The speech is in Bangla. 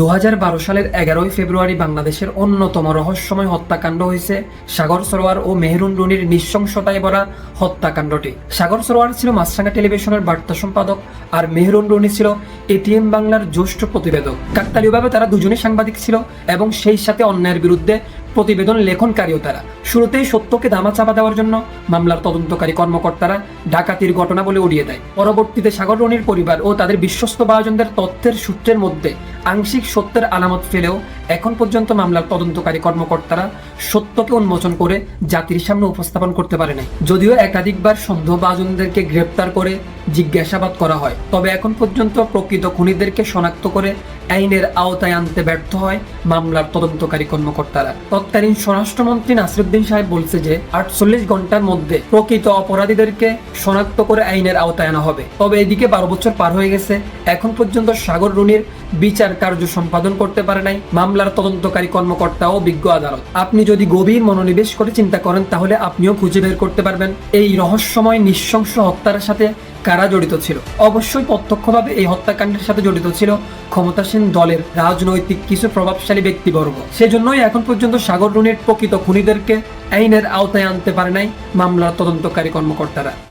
দু সালের এগারোই ফেব্রুয়ারি বাংলাদেশের অন্যতম রহস্যময় হত্যাকাণ্ড হয়েছে সাগর সরোয়ার ও মেহরুন রুনির নিঃশংসতায় ভরা হত্যাকাণ্ডটি। সাগর সরোয়ার ছিল মাছরাঙ্গা টেলিভিশনের বার্তা সম্পাদক আর মেহরুন রুনি ছিল এটিএম বাংলার জ্যেষ্ঠ প্রতিবেদক। কাকতালীয়ভাবে তারা দুজনে সাংবাদিক ছিল এবং সেই সাথে অন্যায়ের বিরুদ্ধে প্রতিবেদন লেখনকারীও তারা। শুরুতেই সত্যকে দামা চাপা দেওয়ার জন্য মামলার তদন্তকারী কর্মকর্তারা ডাকাতির ঘটনা বলে উড়িয়ে দেয়। পরবর্তীতে সাগর রনির পরিবার ও তাদের বিশ্বস্ত বায়োজনদের তথ্যের সূত্রের মধ্যে আংশিক সত্যের আলামত ফেলেও এখন পর্যন্ত মামলার তদন্তকারী কর্মকর্তারা সত্যকে উন্মোচন করে জাতির সামনে উপস্থাপন করতে পারে নাই যদিও একাধিকবার সন্দেহ বাজনদেরকে গ্রেপ্তার করে জিজ্ঞাসাবাদ করা হয়। তবে এখন পর্যন্ত প্রকৃত খুনিদেরকে শনাক্ত করে আইনের আওতায় আনতে ব্যর্থ হয় মামলার তদন্তকারী কর্মকর্তারা। তৎকালীন স্বরাষ্ট্রমন্ত্রী নাসিরুদ্দিন সাহেব বলছে যে, আটচল্লিশ ঘণ্টার মধ্যে প্রকৃত অপরাধীদেরকে শনাক্ত করে আইনের আওতায় আনা হবে। তবে এদিকে বারো বছর পার হয়ে গেছে, এখন পর্যন্ত সাগর রুনির বিচার কার্য সম্পাদন করতে পারে নাই মামলার তদন্তকারী কর্মকর্তা ও বিজ্ঞ আদালত। আপনি যদি গভীর মনোনিবেশ করে চিন্তা করেন, তাহলে আপনিও খুঁজে বের করতে পারবেন। এই রহস্যময় নৃশংস হত্যার সাথে কারা জড়িত ছিল? অবশ্যই প্রত্যক্ষভাবে এই হত্যাকাণ্ডের সাথে জড়িত ছিল ক্ষমতাসীন দলের রাজনৈতিক, কিছু প্রভাবশালী ব্যক্তিবর্গ। সেজন্যই এখন পর্যন্ত সাগর রুনির প্রকৃত খুনিদেরকে আইনের আওতায় আনতে পারে নাই মামলার তদন্তকারী কর্মকর্তারা।